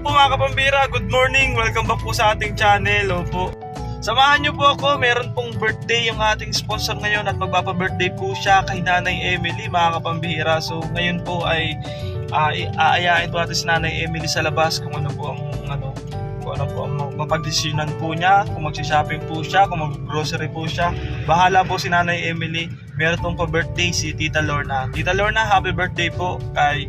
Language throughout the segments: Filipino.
Ah, hello po mga kapambira. Good morning. Welcome back po sa ating channel. Hello po. Samahan niyo po ako. Meron pong birthday yung ating sponsor ngayon at magpapa-birthday po siya kay Nanay Emily, mga kapambira. So, ngayon po ay i- aayain po natin si Nanay Emily sa labas kung ano po ang ano kung ano po ang mapagdesisyonan po niya, kung magsishopping po siya, kung mag-grocery po siya. Bahala po si Nanay Emily. Meron pong pa-birthday si Tita Lorna. Tita Lorna, happy birthday po kay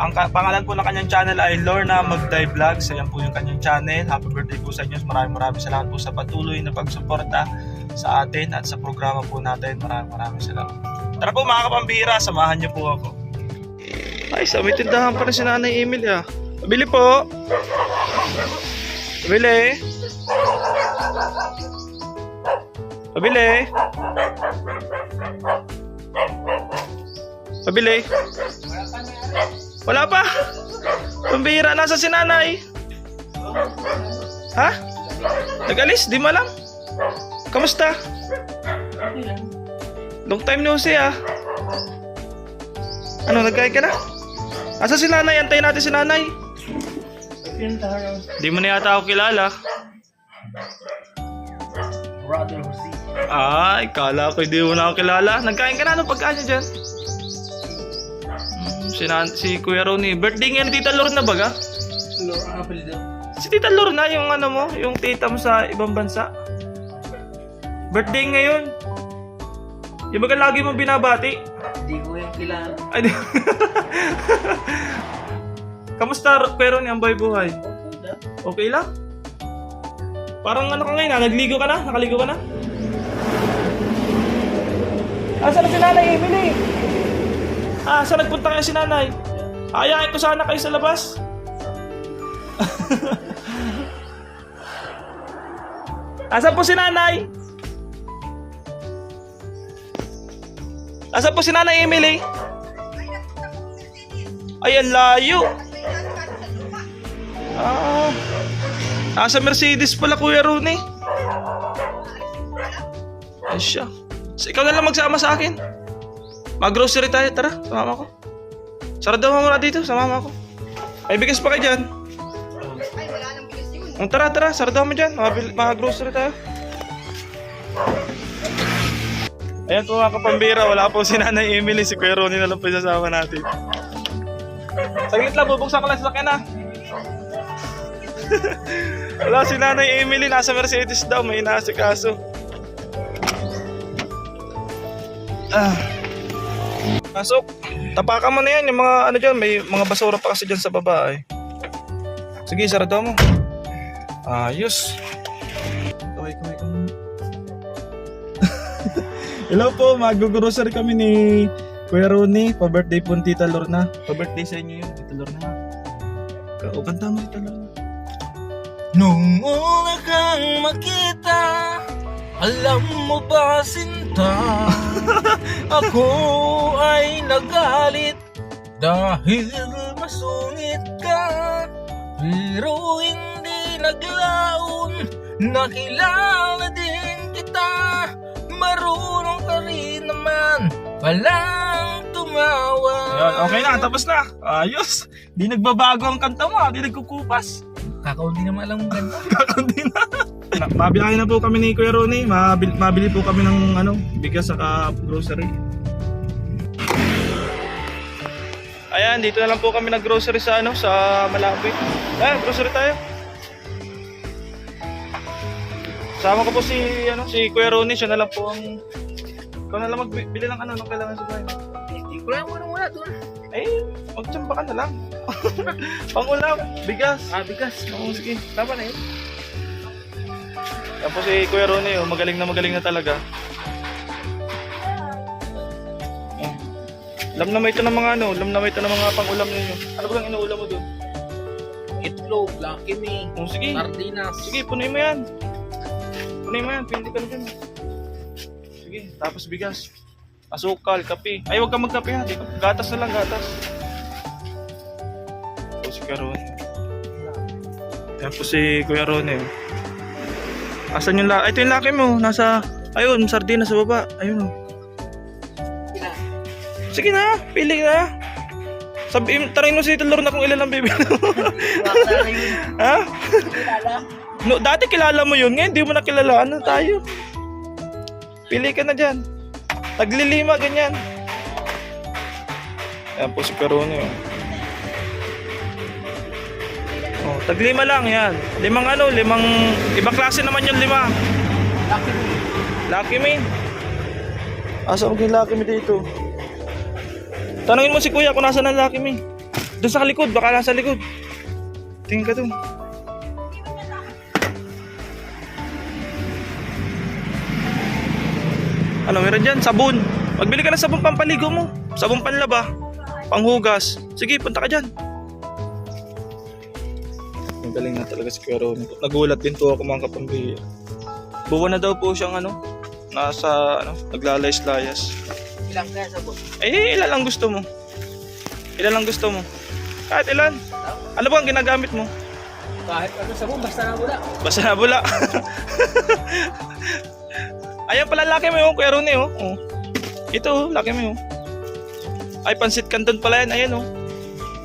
ang pangalan po ng kanyang channel ay Lorna Magday Vlogs. Ayan po yung kanyang channel. Happy birthday po sa inyo. Maraming maraming salamat po sa patuloy na pagsuporta sa atin at sa programa po natin. Maraming maraming salamat. Tara po mga kapambira, samahan niyo po ako. Ay, sa may tindahan pa rin si Nanay Emily ah. Pabili po. Pabili. Pabili. Pabili. Wala pa. Pambihira, nasa si nanay. Ha? Nagalis? Di mo alam? Kamusta? Long time no see ah. Ano, nagkain ka na? Asa si nanay? Antayin natin si nanay. Di mo na yata ako kilala. Brother Jose. Ay, kala ko hindi mo na ako kilala. Nagkain ka na, anong pagkain niya dyan? Si, nan- si Kuya Ronnie. Birthday nga ni Tita Lorna baga? Lord, ang apelido. Si Tita Lorna, yung ano mo, yung tita mo sa ibang bansa. Birthday ngayon. Yung baga lagi mo binabati. Hindi ko yung kilala. Ay. Kamusta, Kuya Ronnie, ang buhay buhay? Okay na. Lang? Parang ano ka ngayon, ah? nagligo ka na? Nakaligo ka na? Asa na si Nanay Emily? Ah, saan nagpunta kayo si Nanay? Ayahin ko sana kayo sa labas. Asa po si Nanay? Asa po si Nanay Emily? Ay, ang layo. Ah. Nasa Mercedes pala Kuya Rooney. Ay siya. So, ikaw na lang magsama sa akin. Mag-grocery tayo. Tara, sumama ko. Sarado mo muna dito, sumama ko. May bigas pa kayo dyan. Ay, wala nang bigas yun. Oh, tara, tara, sarado mo dyan. Mag-grocery tayo. Ayan po mga kapambira, wala po si Nanay Emily, si Kuya Ronnie na lang po yung sasama natin. Saglit lang, bubuksan ko lang sa sakyan ha. Wala si Nanay Emily, nasa Mercedes daw, may inaasikaso. Ah. Pasok. Tapakan mo na yan, yung mga ano dyan, may mga basura pa kasi dyan sa baba eh. Sige, sarado mo. Ayos. Kaway, kaway, kaway. Hello po, mag-grocery kami ni Kuya Ronnie. Pa-birthday po ni Tita Lorna. Pa-birthday sa inyo yun, Tita Lorna. O, kanta mo, Tita Lorna. Nung una kang makita, alam mo ba sinta, ako ay nagalit dahil masungit ka. Pero hindi naglaon, nakilala din kita, marunong ka rin naman, palang tumawa. Okay na, tapos na. Ayos. Di nagbabago ang kanta mo, ah. di nagkukupas. Kakaunti naman alam mo ganda. Kakunti na. mabiyahe na po kami ni Kuya Ronnie. Mabil, mabili po kami ng ano, bigas sa grocery. Ayan, dito na lang po kami nag-grocery sa ano, sa Malawi. Ayan, grocery tayo. Sama ko po si ano, si Kuya Ronnie, siya na lang po ang ikaw na lang magbili ng ano, nung kailangan sa bahay. Hindi ko lang muna muna doon. Eh, magtsampa ka na lang. Pangulam, bigas. Ah, bigas. Oo, sige. Tama na yun. Tapos si Kuya Ronnie, oh, magaling na magaling na talaga. Oh. Lam na may ito ng mga ano, lam na may ito ng mga pang-ulam ninyo. Ano ba ang inuulam mo doon? Itlog, Lucky Me, Oh, sige. sardinas. Sige, punuin mo yan. Punuin mo yan, pindi ka na dyan. Sige, tapos bigas. Asukal, kape. Ay, huwag ka magkape ha. Gatas na lang, gatas. Tapos si Kuya Ronnie. Po si Kuya Ronnie. Oh. Asan yung laki? Ito yung laki mo. Nasa, ayun, sardinas sa baba. Ayun oh. Ina. Sige na, pili na. Sabi, tarayin mo si Tito Lorna kung ilan ang bibili mo. Ha? No, dati kilala mo yun, ngayon di mo na kilala. Ano tayo? Pili ka na dyan. Taglilima, ganyan. Ayan po si Perone. Oh. Taglima lang yan. Limang ano, limang... Ibang klase naman yung lima. Lucky me. Lucky me. Asa mo yung Lucky me dito? Tanungin mo si Kuya kung nasa ang Lucky me. Doon sa likod, baka nasa likod. Tingin ka doon. Ano, meron dyan? Sabon. Magbili ka ng sabon pampaligo mo. Sabon panlaba. Panghugas. Sige, punta ka dyan. Ang galing na talaga si Kuya Ronnie. Nagulat din po ako mga kapambiya. Buwan na daw po siyang ano, nasa ano, naglalayas-layas. Ilang kaya sa boss? Eh, ilan lang gusto mo? Ilan lang gusto mo? Kahit ilan. Ano ba ang ginagamit mo? Kahit ano sa boss, basta na wala. Basta na bula. Ayan pala laki mo yung Kuya Ronnie oh. oh. Ito oh, laki mo oh. Ay, pansit canton pala yan. Ayan oh.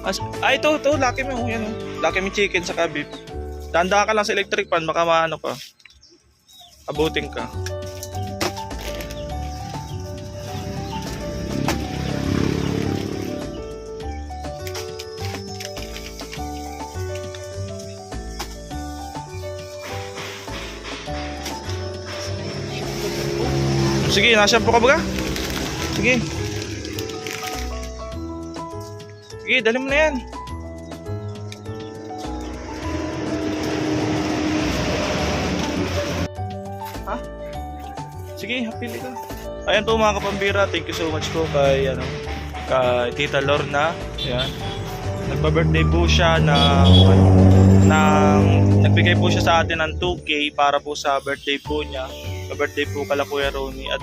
As, ay, ito, ito, laki mo oh. Yan oh. Laki mo chicken sa beef. Tanda ka lang sa electric pan, baka maano ka. Abutin ka. Sige, nasyampo ka ba ka? Sige. Sige, dali mo na yan. Sige, pili ka. Ayan po mga kapambira, thank you so much po kay, ano, kay Tita Lorna. Ayan. Nagpa-birthday po siya ng, ng, nagbigay po siya sa atin ng 2K para po sa birthday po niya. Sa-birthday po kala Kuya Ronnie at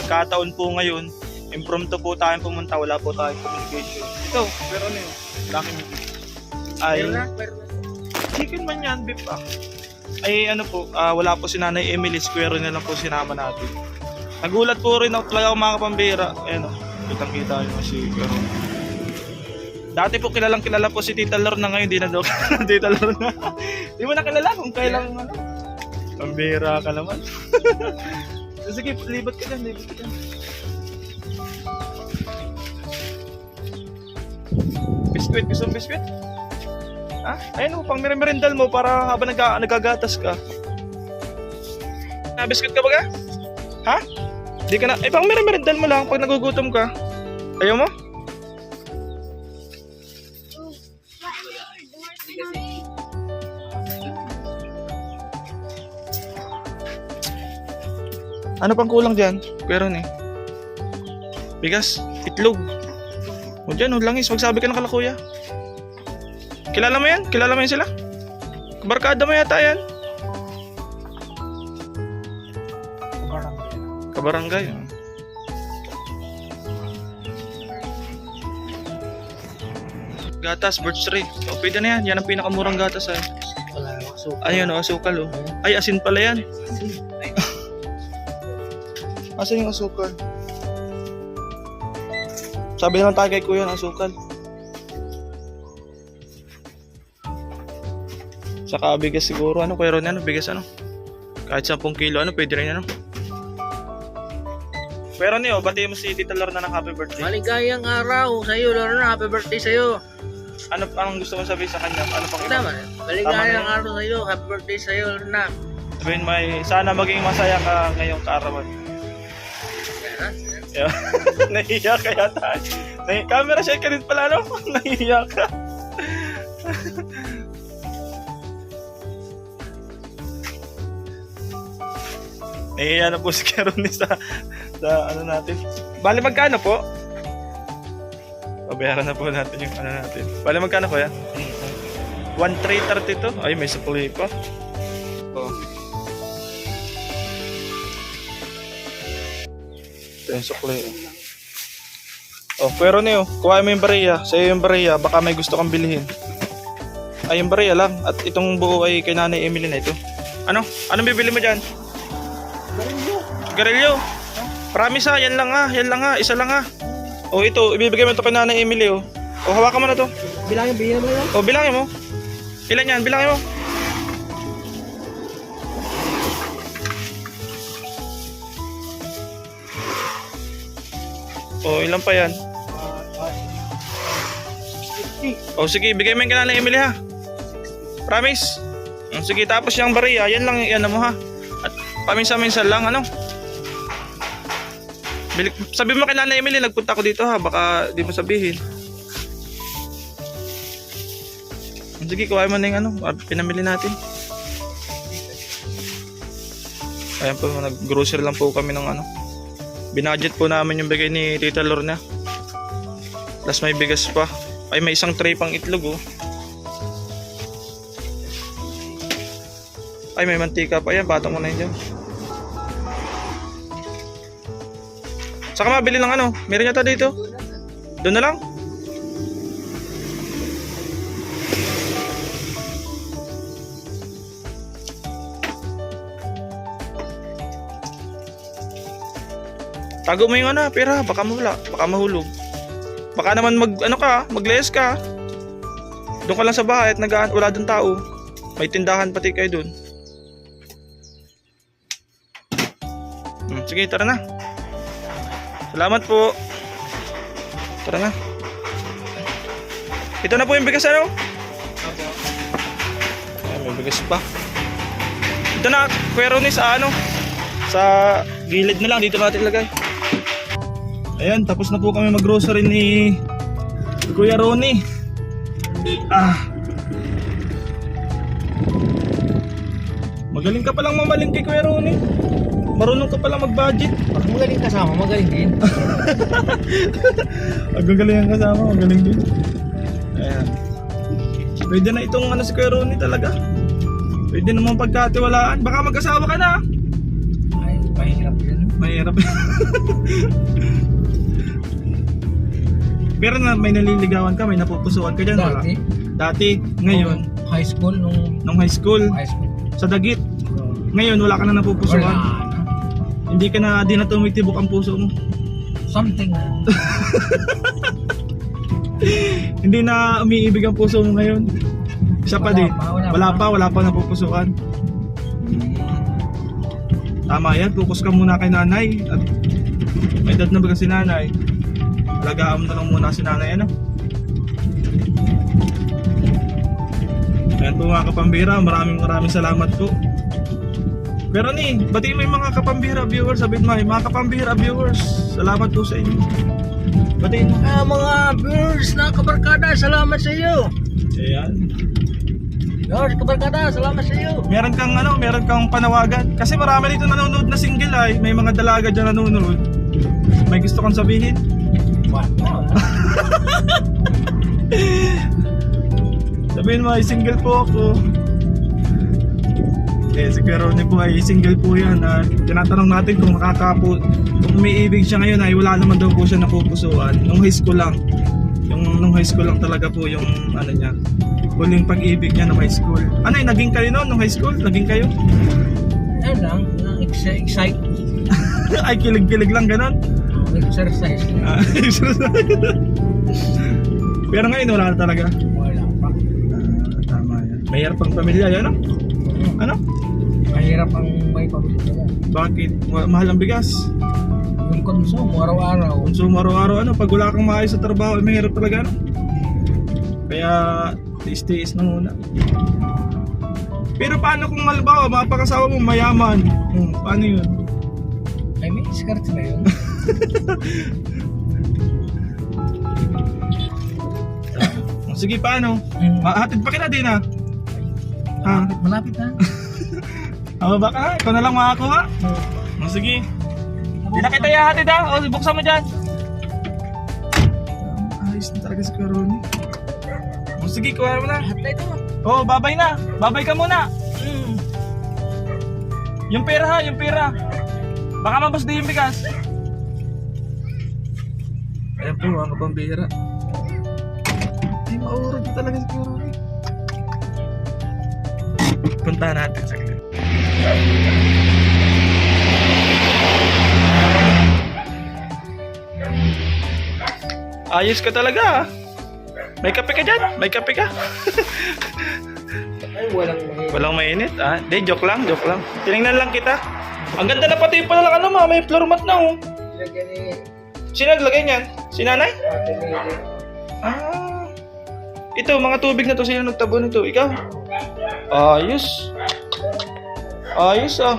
nagkataon po ngayon, impromptu po tayong pumunta, wala po tayong communication. Ito, pero ano yun? Laki mo. Ay, na, na. chicken man yan, beef pa. Ay, ano po, ah, wala po si Nanay Emily, square na lang po sinama natin. Nagulat po rin ako talaga mga kapambira. Ayan o, kitang kita nyo si pero Dati po kilalang kilala po si Tita Lorna ngayon, di na daw Tita Lorna. di mo na kilala kung kailan ano. Pambira ka naman. Sige, libat ka dyan, libat ka dyan. Biskuit, gusto biskuit? Ha? Ayun o, pang merendal mo para habang nag nagagatas ka. Na, biskuit ka ba ka? Ha? Di ka na, eh pang merendal mo lang pag nagugutom ka. Ayaw mo? Ano pang kulang dyan? Kuya Ron eh. Bigas, itlog. O dyan, o langis, magsabi ka ng kalakuya. Kilala mo yan? Kilala mo yan sila? Kabarkada mo yata yan. Kabarangay. oh. Gatas, birch tree. O, pwede na yan. Yan ang pinakamurang gatas ay. So. Ayun o, asukal o. Ay, asin pala yan. Asan yung asukal? Sabi naman tayo kay kuya ng asukal. Saka bigas siguro. Ano kuya Ron? Ano bigas ano? Kahit 10 kilo. Ano pwede rin ano? Pero niyo, bati mo si Tita Lorna ng happy birthday. Maligayang araw sa iyo, Lorna. Happy birthday sa iyo. Ano anong gusto mo sabihin sa kanya? Ano pang Tama. Maligayang araw sa iyo. Happy birthday sa iyo, Lorna. Sabihin mo ay sana maging masaya ka ngayong kaarawan. Yeah. Nahihiya ka yata. Nahi- camera shot ka din pala, no? Nahihiya ka. Nahihiya na po si Keroni sa, sa ano natin. Bali magkano po? Pabayaran na po natin yung ano natin. Bali magkano po yan? 1,332? Ay, may supply pa. Oh. Ito yung sukli. Oh, pero niyo, kuha mo yung bariya. Sa'yo yung bariya, baka may gusto kang bilhin. Ay, yung bariya lang. At itong buo ay kay Nanay Emily na ito. Ano? Anong bibili mo dyan? Garilyo. Promise ha, yan lang ha, yan lang ha, isa lang ha. Oh, ito, ibibigay mo ito kay Nanay Emily oh. O, hawakan mo na to. Bilangin, bilangin mo lang. O, bilangin mo. Ilan yan? Bilangin mo. O, ilan pa yan? O, sige, bigay mo yung kailangan Emily ha. Promise? O, sige, tapos yung bariya, yan lang yan mo ha. Paminsan-minsan lang, ano? Sabi mo kailangan Emily, nagpunta ko dito ha. Baka di mo sabihin. Sige, kuha mo na yung ano, pinamili natin. Ayan po, nag-grocery lang po kami ng ano. Binudget po namin yung bigay ni Tita Lorna. Tapos may bigas pa. Ay, may isang tray pang itlog oh. Ay, may mantika pa yan. Patong mo na yun dyan. Saka mabili ng ano, meron yata dito. Doon na lang. Tago mo yung ano, pera, baka mawala, baka mahulog. Baka naman mag, ano ka, maglayas ka. Doon ka lang sa bahay at nag wala doon tao. May tindahan pati kayo doon. Sige, tara na. Salamat po. Tara na. Ito na po yung bigas ano? Ay, may bigas pa. Ito na, Kuya Ronnie, sa ano? Sa gilid na lang, dito natin ilagay. Ayan, tapos na po kami mag-grocery ni Kuya Ronnie. Ah. Magaling ka palang mamaling kay Kuya Ronnie. Marunong ka palang mag-budget. Pag magaling kasama, magaling din. Ang gagaling ang kasama, magaling din. Ayan. Pwede na itong ano si Kuya Ronnie talaga. Pwede naman pagkatiwalaan. Baka mag-asawa ka na. Ay, mahirap yun. Mahirap. Pero na may naliligawan ka, may napupusuan ka dyan, wala? Dati, Dati, ngayon, high school, nung nung high school, high school. sa Dagit. Ngayon, wala ka na napupusuan. Wala. Hindi ka na, di na tumitibok ang puso mo. Something. Hindi na umiibig ang puso mo ngayon. Siya pa Wala din. pa, wala Wala pa. wala pa napupusuan. Tama yan, focus ka muna kay nanay. At may edad na ba si nanay? Alagaan mo na lang muna si nanay, ano? Ayan po mga kapambira, maraming maraming salamat po. Pero ni, batiin mo yung mga kapambira viewers, sabihin mo, mga kapambira viewers, salamat po sa inyo. Batiin mo. Ah, mga viewers na kabarkada, salamat sa iyo. Ayan. Viewers, kabarkada, salamat sa iyo. Meron kang ano, meron kang panawagan. Kasi marami dito nanonood na single ay, may mga dalaga dyan nanonood. May gusto kang sabihin? Wala. Sabihin mo single po ako. Eh, si Kuya Ronnie po ay single po yan. At tinatanong natin kung makakapu... Kung umiibig siya ngayon ay wala naman daw po siya napupusuan. Nung high school lang. Yung nung high school lang talaga po yung ano niya. Huling pag-ibig niya nung high school. Ano yung naging kayo noon nung high school? Naging kayo? Ayun lang, ex- excite. ay kilig-kilig lang ganon. Exercise. Ah, Pero ngayon wala na talaga. Wala pa. Tama yan. Mayroon pang pamilya yan, ano? Ano? Mahirap ang may pamilya. Bakit? Ma- mahal ang bigas. Yung konsumo, araw-araw. Konsumo araw-araw, ano? Pag wala kang maayos sa trabaho, eh, mahirap talaga, ano? Kaya, tiis-tiis na muna. Pero paano kung halimbawa, mapakasawa mo mayaman? Hmm, paano yun? Ay, may skirt na yun. Oh, Sige, paano? Hmm. Mahatid pa kita din, ha? Ha? Malapit, malapit na. Tama ba ka? Ikaw na lang makakuha? Oh, sige. Hindi na kita ihahatid ha. O, buksan mo dyan. Ayos na talaga si Karoni. O, sige, kuha mo na. Lahat na ito. Oh, babay na. Babay ka muna. Hmm. Yung pera ha, yung pera. Baka mabas din yung bigas. Ayan po, mga kapambira. Hindi maurag talaga si Karoni. Puntahan natin saglit. Ayos ka talaga. May kape ka dyan? May kape ka? Ay, walang mahirap. Walang mainit? Ah, di, joke lang, joke lang. Tinignan lang kita. Ang ganda na pati pala ng ano ma, may floor mat na oh. Sino naglagay niyan? Si nanay? Ah. Ito, mga tubig na to. Sino nagtabo nito? Ikaw? Ayos. Ayos ah.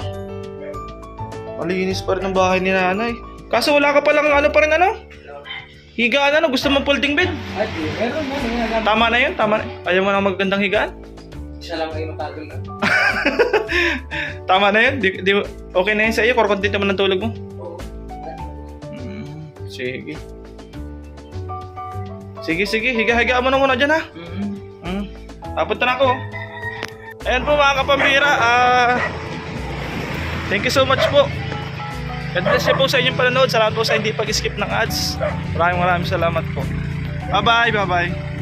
Malinis pa rin ang bahay ni nanay. Kaso wala ka palang ano pa rin ano? Higaan ano? Gusto mong folding bed? Ay, meron mo. Tama na yun? Tama na. Ayaw mo na magandang higaan? Isa lang ay matagol na. Tama na yun? Di, di, okay na yun sa iyo? Korkontin naman ng tulog mo? Oo. Mm, sige. Sige, sige. Higa-higaan mo na muna dyan ha. Mm-hmm. Hmm. Papunta na ako. Ayan po mga kapambira. Ah, thank you so much po. God bless po sa inyong panonood. Salamat po sa hindi pag-skip ng ads. Maraming maraming salamat po. Bye-bye, bye-bye.